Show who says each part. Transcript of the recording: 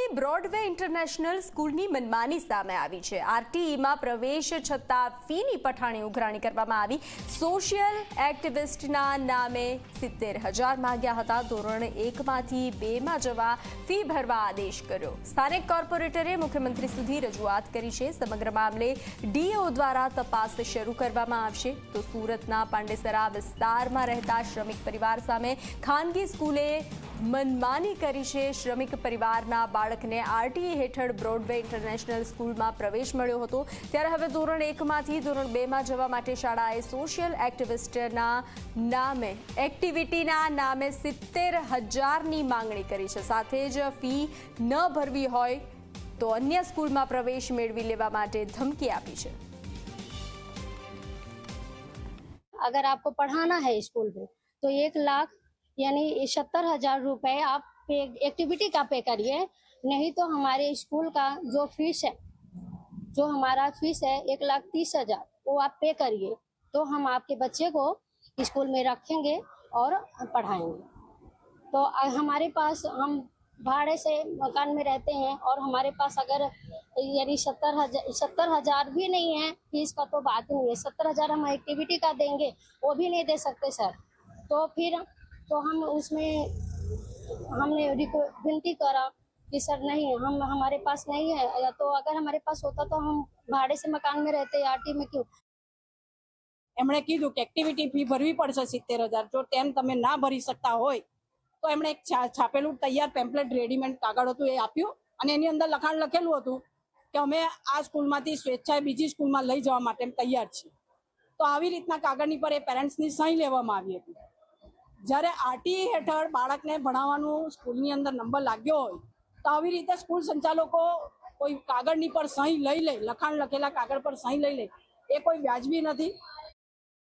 Speaker 1: સુરતની Broadway international સ્કૂલની મનમાની સામે આવી છે. આરટીઈમાં પ્રવેશ છતાં ફીની પઠાણી ઉઘરાણી કરવામાં આવી. સોશિયલ એક્ટિવિસ્ટના નામે સિત્તેર હજાર માગ્યા હતા. ધોરણ એકમાંથી બેમાં જવા ફી ભરવા આદેશ કર્યો. સ્થાનિક કોર્પોરેટરે મુખ્યમંત્રી સુધી રજૂઆત કરી છે. સમગ્ર મામલે ડીઓ દ્વારા તપાસ શરૂ કરવામાં આવશે. તો સુરતના પાંડેસરા વિસ્તારમાં રહેતા શ્રમિક પરિવાર સામે ખાનગી સ્કૂલે મનમાની કરી છે. શ્રમિક પરિવારના બાળકને આરટીઈ હેઠળ બ્રોડવે ઇન્ટરનેશનલ સ્કૂલમાં પ્રવેશ મળ્યો હતો ત્યારે હવે ધોરણ એકમાંથી ધોરણ બેમાં જવા માટે શાળાએ સોશિયલ એક્ટિવિસ્ટના નામે એક્ટિવિટીના નામે સિત્તેર હજારની માંગણી કરી છે સાથે જ ફી ન ભરવી હોય તો અન્ય સ્કૂલમાં પ્રવેશ મેળવી લેવા માટે ધમકી આપી છે
Speaker 2: अगर आपको पढ़ाना है स्कूल में तो एक लाख यानी सत्तर हजार रुपए आप पे एक्टिविटी का पे करिए नहीं तो हमारे स्कूल का जो फ़ीस है, जो हमारा फ़ीस है एक लाख तीस हज़ार, वो आप पे करिए। तो हम आपके बच्चे को स्कूल में रखेंगे और पढ़ाएँगे। तो हमारे पास हम भाड़े से मकान में रहते हैं और हमारे पास अगर यानी सत्तर हज़ार सत्तर हज़ार भी नहीं है फ़ीस का तो बात ही नहीं है। सत्तर हज़ार हम एक्टिविटी का देंगे, वो भी नहीं दे सकते सर। तो फिर तो हम उसमें हमने विनती करा कि सर नहीं हम हमारे पास नहीं है या तो अगर हमारे पास होता तो हम भाड़े से मकान में रहते आरटी में क्यों
Speaker 3: એમણે કીધું કે એક્ટિવિટી ફી ભરવી પડશે સિત્તેર હજાર જો તેમ તમે ના ભરી શકતા હોય તો એમણે એક છા- છાપેલું તૈયાર પેમ્પલેટ રેડીમેડ કાગળ હતું એ આપ્યું અને એની અંદર લખાણ લખેલું હતું કે અમે આ સ્કૂલમાંથી સ્વેચ્છાએ બીજી સ્કૂલમાં લઈ જવા માટે તૈયાર છીએ તો આવી રીતના કાગળની પર એ પેરેન્ટ્સની સહી લેવામાં આવી હતી જ્યારે આરટીઈ હેઠળ બાળકને ભણાવવાનું સ્કૂલની અંદર નંબર લાગ્યો હોય તો આવી રીતે સ્કૂલ સંચાલકો કોઈ કાગળની પર સહી લઈ લે, લખાણ લખેલા કાગળ પર સહી લઈ લે, એ કોઈ વ્યાજબી નથી.